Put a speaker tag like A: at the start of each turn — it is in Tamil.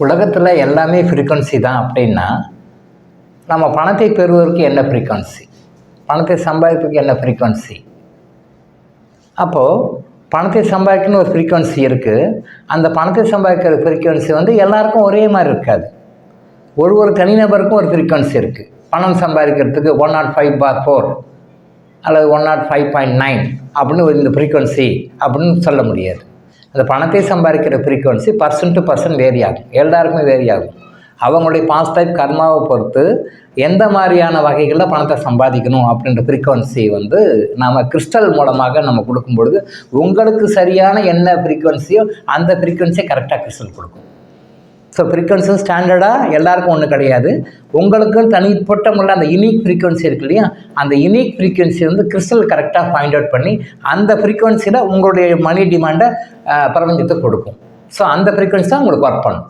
A: உலகத்தில் எல்லாமே ஃப்ரீக்குவன்சி தான் அப்படின்னா நம்ம பணத்தை பெறுவதற்கு என்ன ஃப்ரீக்குவன்சி பணத்தை சம்பாதிக்கிறதுக்கு என்ன ஃப்ரீக்குவன்சி அப்போது பணத்தை சம்பாதிக்கணும்னு ஒரு ஃப்ரீக்குவன்சி இருக்குது அந்த பணத்தை சம்பாதிக்கிற ஃப்ரீக்குவன்சி வந்து எல்லாருக்கும் ஒரே மாதிரி இருக்காது. ஒரு ஒரு தனிநபருக்கும் ஒரு ஃப்ரீக்குவன்சி இருக்குது பணம் சம்பாதிக்கிறதுக்கு ஒன் நாட் ஃபைவ் பார் ஃபோர் அல்லது one nought five point nine அப்படின்னு ஒரு இந்த ஃப்ரீக்குவன்சி அப்படின்னு சொல்ல முடியாது. அந்த பணத்தை சம்பாதிக்கிற frequency person to person vary ஆகும். எல்லாருக்குமே வேரி ஆகும். அவங்களுடைய பாஸ்ட் டைப் கர்மாவை பொறுத்து எந்த மாதிரியான வகைகளில் பணத்தை சம்பாதிக்கணும் அப்படின்ற ஃப்ரீக்குவன்சி வந்து நாம் கிறிஸ்டல் மூலமாக நம்ம கொடுக்கும் பொழுது உங்களுக்கு சரியான என்ன ஃப்ரீக்குவன்சியோ அந்த ஃப்ரீக்குவன்சியை கரெக்டாக கிறிஸ்டல் கொடுக்கும். ஸோ ஃப்ரீக்வன்சி ஸ்டாண்டர்டாக எல்லாருக்கும் ஒன்றும் கிடையாது. உங்களுக்கும் தனிப்பட்ட முறையில் அந்த யூனிக் ஃப்ரீக்வன்சி இருக்கு இல்லையா? அந்த யூனிக் ஃப்ரீக்வன்சி வந்து கிறிஸ்டல் கரெக்டாக ஃபைண்ட் அவுட் பண்ணி அந்த ஃப்ரீக்வன்சியில் உங்களுடைய மணி டிமாண்டை பிரபஞ்சத்துக்கு கொடுக்கும். ஸோ அந்த ஃப்ரீக்வன்சி தான் உங்களுக்கு ஒர்க் பண்ணும்.